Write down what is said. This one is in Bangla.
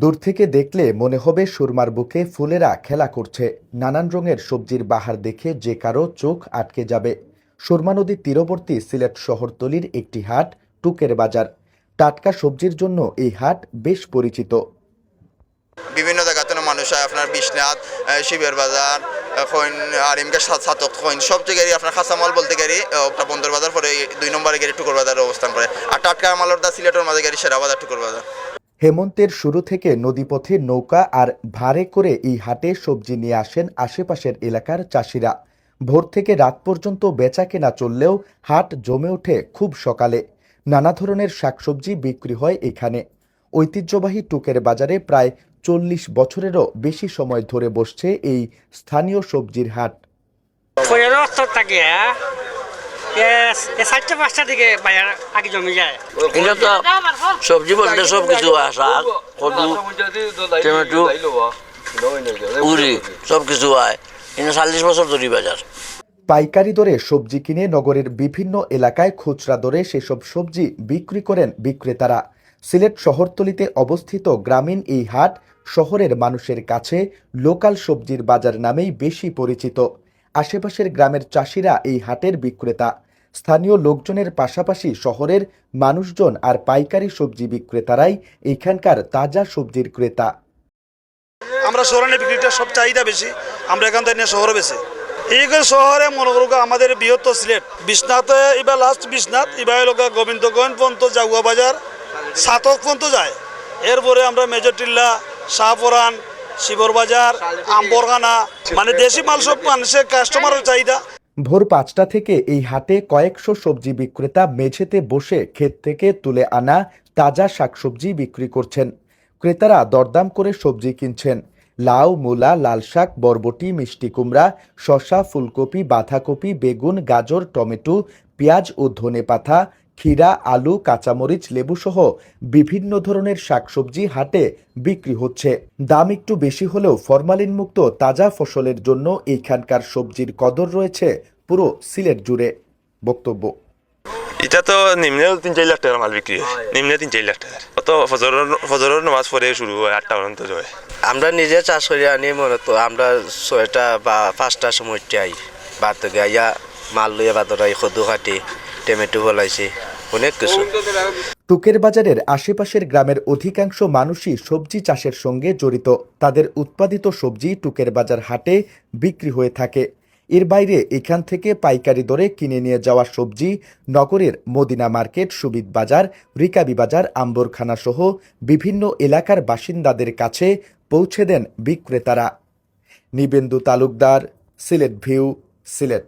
দূর থেকে দেখলে মনে হবে সুরমার বুকে ফুলেরা খেলা করছে। নানান রঙের সবজির বাহার দেখে যে কারও চোখ আটকে যাবে। সুরমা নদীর তীরবর্তী সিলেট শহরতলির একটি হাট, টুকের বাজার। টাটকা সবজির জন্য এই হাট বেশ পরিচিত। বিভিন্ন জায়গাতে মানুষ আপনার বিশ্বনাথ শিবের বাজার খৈন আর এমকে সাতক খৈন, সব জায়গায় আপনার খাসামাল বলতে গেলে আপনার বন্দর বাজার পরে দুই নম্বরে গেলে টুকুর বাজারে অবস্থান করে। আর টাটকা মালর দা সিলেটের মাঝে গেলে সেরা বাজার টুকুর বাজার। হেমন্তের শুরু থেকে নদীপথে নৌকা আর ভাড়ে করে এই হাটে সবজি নিয়ে আসেন আশেপাশের এলাকার চাষিরা। ভোর থেকে রাত পর্যন্ত বেচা কেনা চললেও হাট জমে ওঠে খুব সকালে। নানা ধরনের শাকসবজি বিক্রি হয় এখানে। ঐতিহ্যবাহী টুকের বাজারে প্রায় চল্লিশ বছরেরও বেশি সময় ধরে বসছে এই স্থানীয় সবজির হাট পনেরো বছর থাকে হ্যাঁ এ চারটে পাঁচটা দিকে বাজার আগে জমে যায়। এটা তো সবজি বলতে সব কিছু শাক কদু টমেটো উড়ি সব কিছু হয় কিন্তু চল্লিশ বছর ধরি বাজার পাইকারি দরে সবজি কিনে নগরের বিভিন্ন এলাকায় খুচরা দরে সেসব সবজি বিক্রি করেন বিক্রেতারা। সিলেট শহরতলিতে অবস্থিত গ্রামীণ এই হাট শহরের মানুষের কাছে লোকাল সবজির বাজার নামেই বেশি পরিচিত। আশেপাশের গ্রামের চাষিরা এই হাটের বিক্রেতা। স্থানীয় লোকজনের পাশাপাশি শহরের মানুষজন আর পাইকারি সবজি বিক্রেতারাই এখানকার তাজা সবজির ক্রেতা। আমরা শহরে বিক্রিটা সব চাহিদা বেশি, আমরা এখান থেকে শহরে বেশি। এই শহরে মনে করুক আমাদের বৃহত্তর সিলেট, বিশ্বনাথে, এবার লাস্ট বিশ্বনাথ, এবার লোক গোবিন্দগঞ্জ পর্যন্ত জাগুয়া বাজার, সাতক পর্যন্ত যায়। এরপরে আমরা মেজরটিল্লা শাহপুরান, শিবর বাজার, আম্বরখানা মানে দেশি মাল সব মানুষের কাস্টমারের চাহিদা। ভোর পাঁচটা থেকে এই হাটে কয়েকশো সবজি বিক্রেতা মেঝেতে বসে ক্ষেত থেকে তুলে আনা তাজা শাকসবজি বিক্রি করছেন। ক্রেতারা দরদাম করে সবজি কিনছেন। লাউ, মূলা, লাল শাক, বরবটি, মিষ্টি কুমড়া শশা ফুলকপি, বাঁধাকপি, বেগুন, গাজর, টমেটো, পেঁয়াজ ও ধনে ধনেপাতা ক্ষীরা আলু কাঁচামরিচ লেবু সহ বিভিন্ন ধরনের শাকসবজি হাটে বিক্রি হচ্ছে। দাম একটু বেশি হলেও ফরমালিন মুক্ত তাজা ফসলের জন্য এইখানকার সবজির কদর রয়েছে পুরো সিলেট জুড়ে। বক্তব্য। এটা তো নিম্নে তিন চার লাখ টাকার মাল বিক্রি হয়। নিম্নে তিন চার লাখ টাকার। অত ফজরের ফজরের নামাজ পরে শুরু হয় আটটা পর্যন্ত যায় আমরা নিজে চাষ করে আনি মূলত। আমরা ছয়টা বা পাঁচটা সময়তে আই। বাদ গাইয়া মাল লইয়া বাদরাই সদু কাটি টমেটো বলাইছি অনেক কিছু। টুকের বাজারের আশেপাশের গ্রামের অধিকাংশ মানুষই সবজি চাষের সঙ্গে জড়িত। তাদের উৎপাদিত সবজি টুকের বাজার হাটে বিক্রি হয়ে থাকে। এর বাইরে এখান থেকে পাইকারি দরে কিনে নিয়ে যাওয়া সবজি, নগরের মদিনা মার্কেট সুবিদ বাজার, রিকাবি বাজার, আম্বরখানা সহ বিভিন্ন এলাকার বাসিন্দাদের কাছে পৌঁছে দেন বিক্রেতারা। নিবেন্দু তালুকদার, সিলেট ভিউ, সিলেট।